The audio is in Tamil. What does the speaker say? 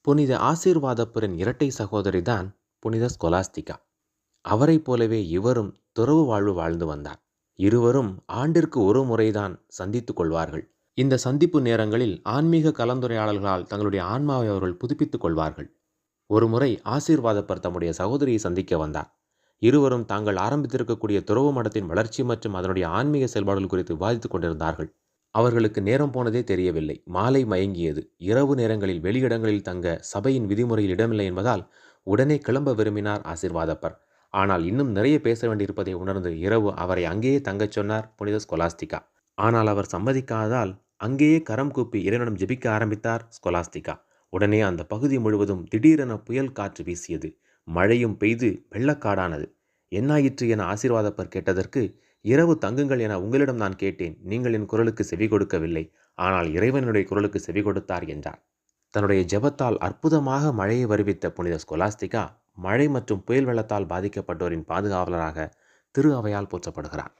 புனித ஆசீர்வாதப்பரின் இரட்டை சகோதரி தான் புனித ஸ்கொலாஸ்திகா. அவரைப் போலவே இவரும் துறவு வாழ்வு வாழ்ந்து வந்தார். இருவரும் ஆண்டிற்கு ஒரு முறைதான் சந்தித்துக் கொள்வார்கள். இந்த சந்திப்பு நேரங்களில் ஆன்மீக கலந்துரையாடல்களால் தங்களுடைய ஆன்மாவை அவர்கள் புதுப்பித்துக் கொள்வார்கள். ஒருமுறை ஆசீர்வாதப்பர் தம்முடைய சகோதரியை சந்திக்க வந்தார். இருவரும் தாங்கள் ஆரம்பித்திருக்கக்கூடிய துறவு மடத்தின் வளர்ச்சி மற்றும் அதனுடைய ஆன்மீக செயல்பாடுகள் குறித்து விவாதித்துக் கொண்டிருந்தார்கள். அவர்களுக்கு நேரம் போனதே தெரியவில்லை. மாலை மயங்கியது. இரவு நேரங்களில் வெளியிடங்களில் தங்க சபையின் விதிமுறையில் இடமில்லை என்பதால் உடனே கிளம்ப விரும்பினார் ஆசிர்வாதப்பர். ஆனால் இன்னும் நிறைய பேச வேண்டியிருப்பதை உணர்ந்து இரவு அவரை அங்கேயே தங்கச் சொன்னார் புனித ஸ்கொலாஸ்திகா ஆனால் அவர் சம்மதிக்காததால் அங்கேயே கரம் கூப்பி இறைவனிடம் ஜெபிக்க ஆரம்பித்தார் ஸ்கொலாஸ்திகா உடனே அந்த பகுதி முழுவதும் திடீரென புயல் காற்று வீசியது. மழையும் பெய்து வெள்ளக்காடானது. என்னாயிற்று என ஆசீர்வாதப்பர் கேட்டதற்கு இரவு தங்குங்கள் என உங்களிடம் நான் கேட்டேன். நீங்கள் என் குரலுக்கு செவி கொடுக்கவில்லை. ஆனால் இறைவனுடைய குரலுக்கு செவி கொடுத்தார் என்றார். தன்னுடைய ஜெபத்தால் அற்புதமாக மழையை வருவித்த புனித ஸ்கொலாஸ்திகா மழை மற்றும் புயல் வெள்ளத்தால் பாதிக்கப்பட்டோரின் பாதுகாவலராக திரு அவையால் போற்றப்படுகிறார்.